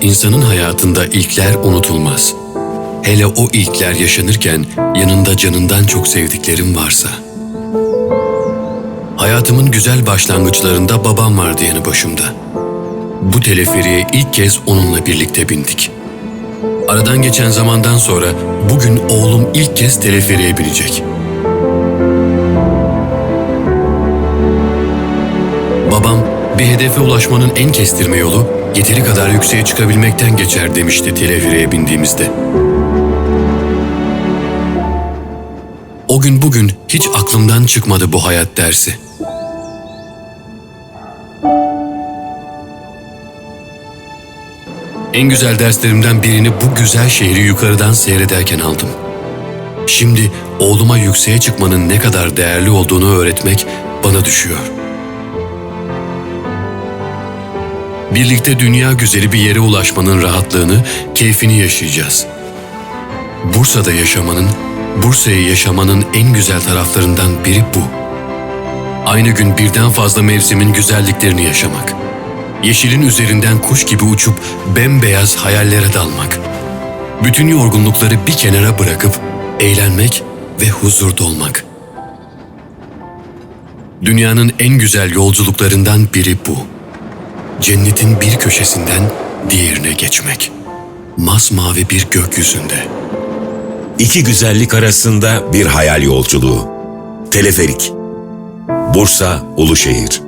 İnsanın hayatında ilkler unutulmaz. Hele o ilkler yaşanırken yanında canından çok sevdiklerim varsa. Hayatımın güzel başlangıçlarında babam vardı yanı başımda. Bu teleferiye ilk kez onunla birlikte bindik. Aradan geçen zamandan sonra bugün oğlum ilk kez teleferiye binecek. Babam bir hedefe ulaşmanın en kestirme yolu yeteri kadar yükseğe çıkabilmekten geçer demişti teleferiye bindiğimizde. O gün bugün hiç aklımdan çıkmadı bu hayat dersi. En güzel derslerimden birini bu güzel şehri yukarıdan seyrederken aldım. Şimdi oğluma yükseğe çıkmanın ne kadar değerli olduğunu öğretmek bana düşüyor. Birlikte dünya güzeli bir yere ulaşmanın rahatlığını, keyfini yaşayacağız. Bursa'da yaşamanın, Bursa'yı yaşamanın en güzel taraflarından biri bu. Aynı gün birden fazla mevsimin güzelliklerini yaşamak. Yeşilin üzerinden kuş gibi uçup bembeyaz hayallere dalmak. Bütün yorgunlukları bir kenara bırakıp eğlenmek ve huzurda olmak. Dünyanın en güzel yolculuklarından biri bu. Cennetin bir köşesinden diğerine geçmek. Masmavi bir gökyüzünde. İki güzellik arasında bir hayal yolculuğu. Teleferik. Bursa Uluşehir.